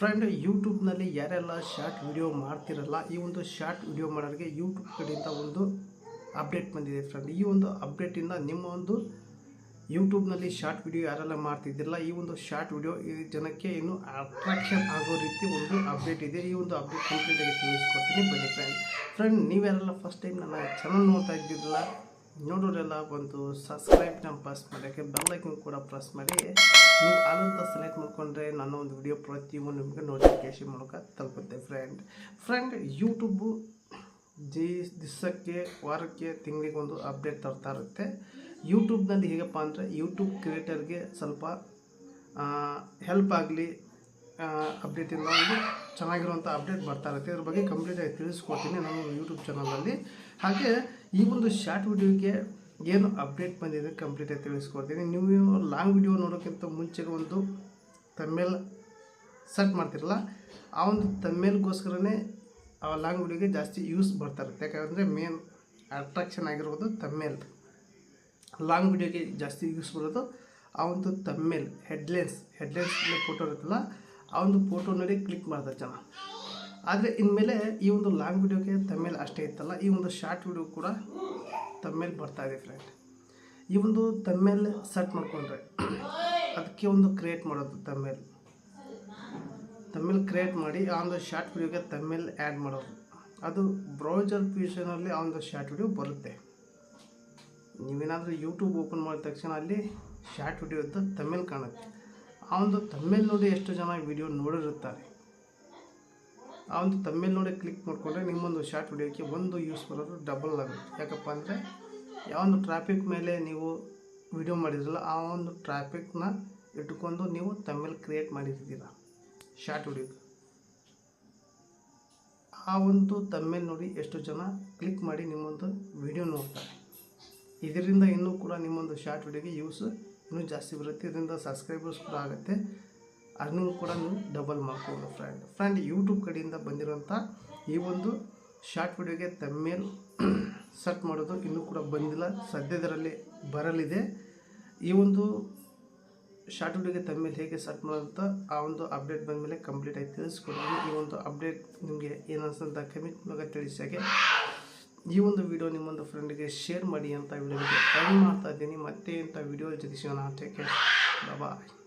Friend ಯೂಟ್ಯೂಬ್ನಲ್ಲಿ ಯಾರೆಲ್ಲ short video ಮಾಡ್ತಿರಲ್ಲ, ಈ ಒಂದು ಶಾರ್ಟ್ ವಿಡಿಯೋ ಮಾಡೋರಿಗೆ ಯೂಟ್ಯೂಬ್ ಕಡೆಯಿಂದ ಒಂದು ಅಪ್ಡೇಟ್ ಬಂದಿದೆ ಫ್ರೆಂಡ್ ಈ ಒಂದು ಅಪ್ಡೇಟಿಂದ ನಿಮ್ಮ ಒಂದು ಯೂಟ್ಯೂಬ್ನಲ್ಲಿ ಶಾರ್ಟ್ ವಿಡಿಯೋ ಯಾರೆಲ್ಲ ಮಾಡ್ತಿದ್ದಿರಲ್ಲ ಈ ಒಂದು ಶಾರ್ಟ್ ವಿಡಿಯೋ ಈ ಜನಕ್ಕೆ ಇನ್ನು ಅಟ್ರಾಕ್ಷನ್ ಆಗೋ ರೀತಿ ಒಂದು ಅಪ್ಡೇಟ್ ಇದೆ. ಈ ಒಂದು ಅಪ್ಡೇಟ್ ಕಂಪ್ಲೀಟಾಗಿ ತಿಳಿಸ್ಕೊಡ್ತೀನಿ. ಬನ್ನಿ ಫ್ರೆಂಡ್ ಫ್ರೆಂಡ್ ನೀವ್ಯಾರೆಲ್ಲ ಫಸ್ಟ್ ಟೈಮ್ ನನ್ನ ಚಾನಲ್ ನೋಡ್ತಾ ಇದ್ದಿರಲ್ಲ ನೋಡೋರೆಲ್ಲ ಒಂದು ಸಬ್ಸ್ಕ್ರೈಬ್ನ ಪ್ರೆಸ್ ಮಾಡೋಕ್ಕೆ ಬೆಲ್ಲೈಕನ್ ಕೂಡ ಪ್ರೆಸ್ ಮಾಡಿ. ನೀವು ಆನಂತ ಸೆಲೆಕ್ಟ್ ಮಾಡ್ಕೊಂಡ್ರೆ ನನ್ನ ಒಂದು ವಿಡಿಯೋ ಪ್ರತಿಯೊಂದು ನಿಮಗೆ ನೋಟಿಫಿಕೇಶನ್ ಮೂಲಕ ತಲುಪುತ್ತೆ ಫ್ರೆಂಡ್ ಫ್ರೆಂಡ್ ಯೂಟ್ಯೂಬು ಜಿ ದಿವಸಕ್ಕೆ ವಾರಕ್ಕೆ, ತಿಂಗಳಿಗೆ ಒಂದು ಅಪ್ಡೇಟ್ ತರ್ತಾ ಇರುತ್ತೆ. ಯೂಟ್ಯೂಬ್ನಲ್ಲಿ ಹೇಗಪ್ಪ ಅಂದರೆ ಯೂಟ್ಯೂಬ್ ಕ್ರಿಯೇಟರ್ಗೆ ಸ್ವಲ್ಪ ಹೆಲ್ಪ್ ಆಗಲಿ ಅಪ್ಡೇಟಿಂದ ಒಂದು ಚೆನ್ನಾಗಿರುವಂಥ ಅಪ್ಡೇಟ್ ಬರ್ತಾ ಇರುತ್ತೆ. ಇದ್ರ ಬಗ್ಗೆ ಕಂಪ್ಲೀಟಾಗಿ ತಿಳಿಸ್ಕೊಡ್ತೀನಿ ನಮ್ಮ ಯೂಟ್ಯೂಬ್ ಚಾನಲಲ್ಲಿ ಹಾಗೆ ಈ ಒಂದು ಶಾರ್ಟ್ ವಿಡಿಯೋಗೆ ಏನು ಅಪ್ಡೇಟ್ ಬಂದಿದೆ ಕಂಪ್ಲೀಟಾಗಿ ತಿಳಿಸ್ಕೊಡ್ತೀನಿ. ನೀವು ಲಾಂಗ್ ವಿಡಿಯೋ ನೋಡೋಕ್ಕಿಂತ ಮುಂಚೆ ಒಂದು ತಮ್ಮೇಲ್ ಸೆಟ್ ಮಾಡ್ತಿರಲ್ಲ, ಆ ಒಂದು ತಮ್ಮೇಲ್ಗೋಸ್ಕರನೇ ಆ ಲಾಂಗ್ ವಿಡಿಯೋಗೆ ಜಾಸ್ತಿ ಯೂಸ್ ಬರ್ತಾರೆ ಯಾಕಂದರೆ ಮೇನ್ ಅಟ್ರಾಕ್ಷನ್ ಆಗಿರೋದು ತಮ್ಮೇಲ್ ಲಾಂಗ್ ವಿಡಿಯೋಗೆ ಜಾಸ್ತಿ ಯೂಸ್ ಬರೋದು ಆ ಒಂದು ತಮ್ಮೇಲ್ ಹೆಡ್ಲೈನ್ಸ್ ಹೆಡ್ಲೈನ್ಸ್ ಫೋಟೋ ಇರುತ್ತಲ್ಲ, ಆ ಒಂದು ಫೋಟೋ ನೋಡಿ ಕ್ಲಿಕ್ ಮಾಡ್ತಾರೆ ಜನ ಆದರೆ ಇನ್ಮೇಲೆ ಈ ಒಂದು ಲಾಂಗ್ ವಿಡಿಯೋಗೆ ತಮ್ಮೇಲೆ ಅಷ್ಟೇ ಇತ್ತಲ್ಲ, ಈ ಒಂದು ಶಾರ್ಟ್ ವಿಡಿಯೋ ಕೂಡ ತಮ್ಮೇಲೆ ಬರ್ತಾ ಇದೆ ಫ್ರೆಂಡ್ ಈ ಒಂದು ತಮ್ಮೇಲೆ ಸೆಟ್ ಮಾಡ್ಕೊಂಡ್ರೆ ಅದಕ್ಕೆ ಒಂದು ಕ್ರಿಯೇಟ್ ಮಾಡೋದು ತಮ್ಮೇಲೆ. ತಮ್ಮೇಲೆ ಕ್ರಿಯೇಟ್ ಮಾಡಿ ಆ ಒಂದು ಶಾರ್ಟ್ ವಿಡಿಯೋಗೆ ತಮ್ಮೇಲೆ ಆ್ಯಡ್ ಮಾಡೋದು. ಅದು ಬ್ರೌಸರ್ ಫ್ಯೂಷನಲ್ಲಿ ಆ ಒಂದು ಶಾರ್ಟ್ ವಿಡಿಯೋ ಬರುತ್ತೆ. ನೀವೇನಾದರೂ ಯೂಟ್ಯೂಬ್ ಓಪನ್ ಮಾಡಿದ ತಕ್ಷಣ ಅಲ್ಲಿ ಶಾರ್ಟ್ ವಿಡಿಯೋದ ತಮಿಳ್ ಕಾಣುತ್ತೆ. ಆ ಒಂದು ತಮಿಳ್ ನೋಡಿ ಎಷ್ಟು ಜನ ವಿಡಿಯೋ ನೋಡಿರುತ್ತಾರೆ. ಆ ಒಂದು ತಮ್ಮೇಲೆ ನೋಡಿ ಕ್ಲಿಕ್ ಮಾಡಿಕೊಂಡ್ರೆ ನಿಮ್ಮೊಂದು ಶಾರ್ಟ್ ವಿಡಿಯೋಕ್ಕೆ ಒಂದು ಯೂಸ್ ಬರೋದು ಡಬಲ್ ಆಗುತ್ತೆ. ಯಾಕಪ್ಪ ಅಂದರೆ ಯಾವೊಂದು ಟ್ರಾಫಿಕ್ ಮೇಲೆ ನೀವು ವಿಡಿಯೋ ಮಾಡಿದ್ರಲ್ಲ, ಆ ಒಂದು ಟ್ರಾಫಿಕ್ನ ಇಟ್ಕೊಂಡು ನೀವು ತಮ್ಮೇಲೆ ಕ್ರಿಯೇಟ್ ಮಾಡಿರ್ತೀರ ಶಾರ್ಟ್ ವಿಡಿಯೋ ಆ ಒಂದು ತಮ್ಮೇಲೆ ನೋಡಿ ಎಷ್ಟು ಜನ ಕ್ಲಿಕ್ ಮಾಡಿ ನಿಮ್ಮೊಂದು ವಿಡಿಯೋ ನೋಡ್ತಾರೆ. ಇದರಿಂದ ಇನ್ನೂ ಕೂಡ ನಿಮ್ಮೊಂದು ಶಾರ್ಟ್ ವಿಡಿಯೋಗೆ ಯೂಸ್ ಇನ್ನೂ ಜಾಸ್ತಿ ಬರುತ್ತೆ. ಇದರಿಂದ ಸಬ್ಸ್ಕ್ರೈಬರ್ಸ್ ಕೂಡ ಆಗುತ್ತೆ. ಅರ್ನಿಂಗ್ ಕೂಡ ನೀವು ಡಬಲ್ ಮಾಡ್ಕೋಬೋದು ಫ್ರೆಂಡ್ ಫ್ರೆಂಡ್ ಯೂಟ್ಯೂಬ್ ಕಡೆಯಿಂದ ಬಂದಿರೋಂಥ ಈ ಒಂದು ಶಾರ್ಟ್ ವಿಡಿಯೋಗೆ ತಮ್ಮೇಲೆ ಸೆಟ್ ಮಾಡೋದು ಇನ್ನೂ ಕೂಡ ಬಂದಿಲ್ಲ. ಸದ್ಯದರಲ್ಲಿ ಬರಲಿದೆ. ಈ ಒಂದು ಶಾರ್ಟ್ ವಿಡಿಯೋಗೆ ತಮ್ಮೇಲೆ ಹೇಗೆ ಸೆಟ್ ಮಾಡೋದಂತ ಆ ಒಂದು ಅಪ್ಡೇಟ್ ಬಂದಮೇಲೆ ಕಂಪ್ಲೀಟಾಗಿ ತಿಳಿಸ್ಕೊಡ್ತೀನಿ. ಈ ಒಂದು ಅಪ್ಡೇಟ್ ನಿಮಗೆ ಏನು ಅನ್ಸಂತ ಕಮೆಂಟ್ ಮೂಲಕ ತಿಳಿಸಾಗೆ ಈ ಒಂದು ವಿಡಿಯೋ ನಿಮ್ಮೊಂದು ಫ್ರೆಂಡ್ಗೆ ಶೇರ್ ಮಾಡಿ ಅಂತ ವಿಡಿಯೋಗೆ ಟ್ರೈ ಮಾಡ್ತಾ ಇದ್ದೀನಿ. ಮತ್ತೆ ಇಂಥ ವಿಡಿಯೋ ಜೊತೆ ಸಿಗೋಣ. Take care bye